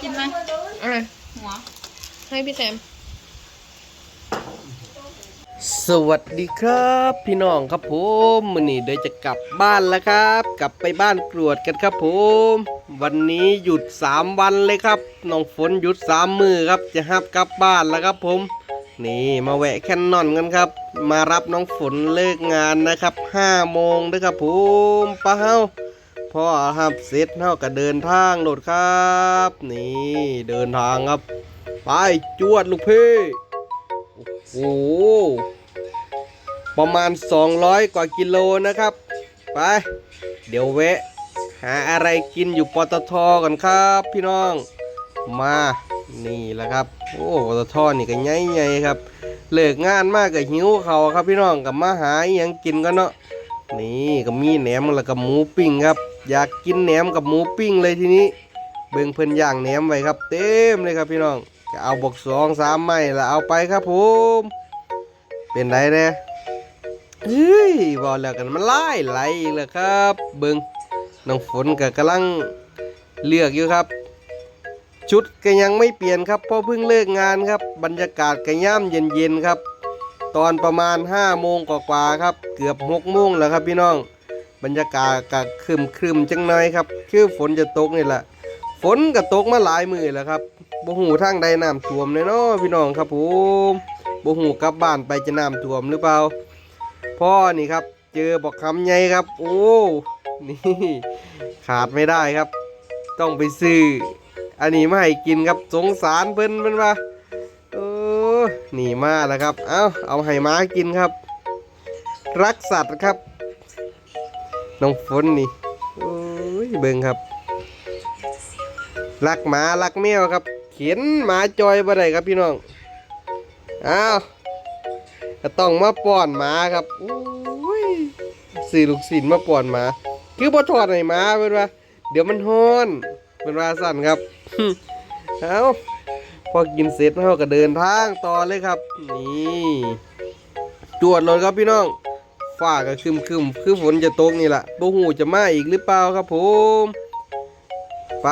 กินไหมอะไรหัว ให้พี่แซม สวัสดีครับ พี่น้องครับผมมื้อนี้เดี๋ยวจะกลับบ้านแล้วครับ กลับไปบ้านกรวดกันครับผม วันนี้หยุด 3 วันเลยครับน้องฝนหยุด 3 มือครับ จะฮับกลับบ้านแล้วครับผม นี่มาแวะแคนนอนกันครับ มารับน้องฝนเลิกงานนะครับ5โมงนะครับผมป้าเฮา พ่อครับเสร็จเฮาก็เดินทางโหลดครับ นี่เดินทางครับ ไปจวดลูกพี่โอ้โหประมาณ 200 กว่ากิโลนะครับ ไป เดี๋ยวแวะ หาอะไรกินอยู่ปตทก่อนครับพี่น้อง มานี่แหละครับ โอ้ปตทนี่ก็ใหญ่ๆครับเลิกงานมากกับหิวเขาครับพี่น้องกับมาหาอหยังกินกันเนาะ นี่ก็มีแหนมแล้วก็หมูปิ้งครับ อยากกินแหนมกับหมูปิ้งเลยทีนี้ เบิ่งเพิ่นย่างแหนมไว้ครับ เต็มเลยครับพี่น้องก็เอาบอกสองสามไม้แล้วเอาไปครับผม เป็นไรเนี่ยเฮ้ยบอกแล้วกันมันไล่ไหลอีกแล้วครับ เบิ่งน้องฝนก็กำลังเลือกอยู่ครับ ชุดก็ยังไม่เปลี่ยนครับเพราะเพิ่งเลิกงานครับ บรรยากาศก็ย่ำเย็นๆครับ ตอนประมาณ5โมงกว่าๆครับ เกือบ6โมงแล้วครับพี่น้อง บรรยากาศก็ครึมครึมๆจังหน่อยครับ คือฝนจะตกนี่แหละ ฝนก็ตกมาหลายมือแล้วครับบ่หูทางใดน้ำท่วมเลยเนาะพี่น้องครับผมบ่หูกลับบ้านไปจะน้ำท่วมหรือเปล่า พ่อนี่ครับ เจอบอกคำใหญ่ครับ โอ้ นี่ ขาดไม่ได้ครับ ต้องไปซื้อ อันนี้มาให้กินครับสงสารเพิ่นเพิ่นว่า อนี่มาแล้วครับ เอาเอาให้หม้ากินครับ รักสัตว์ครับ น้องฝนนี่โอ้ยเบิ่งครับ รักหมารักแมวครับ เขียนหมาจอยบ่ได้ครับพี่น้องอ้าวก็ต้องมาป้อนหมาครับอุ้ยสื่อลูกศิลมาป้อนหมา คือบ่ทอดให้หมาเพิ่นว่า เดี๋ยวมันฮ้อนเพิ่นว่าสั่นครับ เอา พอกินเสร็จเฮาก็เดินทางต่อเลยครับ นี่จวดรถครับพี่น้องฟ้าก็ครึมคือฝนจะตกนี่แหละบ่ฮู้จะมาอีกหรือเปล่าครับผมไป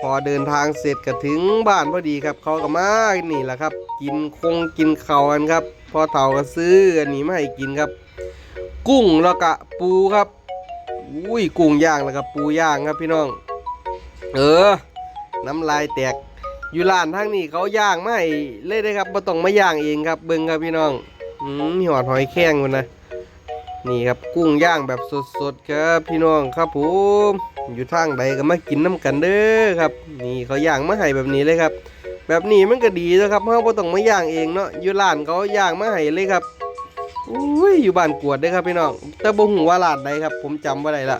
พอเดินทางเสร็จก็ถึงบ้านพอดีครับ เขาก็มานี่แหละครับ กินคงกินเข้ากันครับ พอเฒ่าก็ซื้ออันนี้มาให้กินครับ กุ้งแล้วก็ปูครับอุ้ยกุ้งย่างแล้วก็ปูย่างครับพี่น้อง เออ น้ำลายแตก อยู่ร้านทางนี้เขาย่างมาให้เลยได้ครับบ่ต้องมาย่างเองครับเบิ่งครับพี่น้องอืมมีหอดหอยแข้งมันนะนี่ครับกุ้งย่างแบบสดๆครับพี่น้องครับผมอยู่ทางใดก็มากินน้ำกันเด้อครับ นี่เขาย่างมาให้แบบนี้เลยครับ แบบนี้มันก็ดีนะครับเพราะว่าต้องมาย่างเองเนาะอยู่ร้านเขาย่างมาให้เลยครับอุ้ยอยู่บ้านกวดเด้อครับพี่น้องแต่บ่ฮู้ว่าร้านใดครับ ผมจำบ่ได้ละ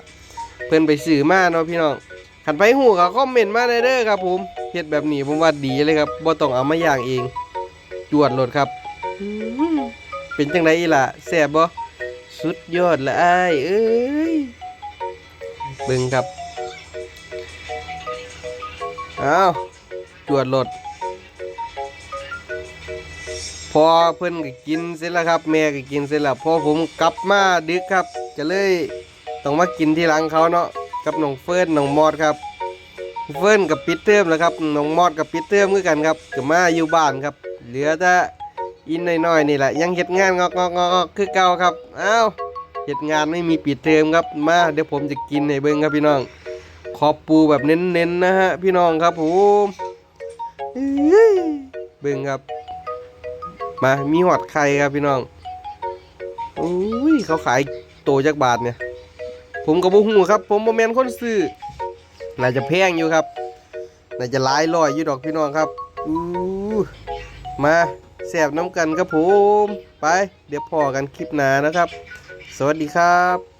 เพิ่นไปซื้อมาเนาะพี่น้องคันไปฮู้ก็คอมเมนต์มาได้เด้อครับผม เฮ็ดแบบนี้ผมว่าดีเลยครับบ่ต้องเอามาย่างเอง จวดโลดครับอื้อเป็นจังไดอีล่ะแซ่บบ่สุดยอดละอ้ายเอ้ยเบิ่งครับอ้าวจวดรถพอเพิ่นก็กินเสร็จแล้วครับ แม่ก็กินเสร็จแล้วพอผมกลับมาดึกครับก็เลยต้องมากินที่หลังเขาเนาะกับน้องเฟิร์นน้องมอดครับ เฟิร์นกับปิดเทอมแล้วครับน้องมอดกับปิดเทอมคือกันครับก็มาอยู่บ้านครับ เหลือแต่อินน้อยๆนี่แหละ ยังเฮ็ดงานงอกๆคือเก่าครับอ้าวเหตุงานไม่มีปิดเทอมครับมาเดี๋ยวผมจะกินให้เบิ้งครับพี่น้อง ขอบปูแบบเน้นๆนะฮะพี่น้องครับผมเบิ้งครับ มามีหอดไข่ครับพี่น้องอุ้ยเขาขายโตจักบาทเนี่ย ผมกับบุหูครับ ผมโมเมนคนซื้อ น่าจะแพงอยู่ครับ น่าจะหลายร้อยอยู่ดอกพี่น้องครับอู้มาแสบน้ำกันครับผม ไป เดี๋ยวพอกันคลิปหน้านะครับ สวัสดีครับ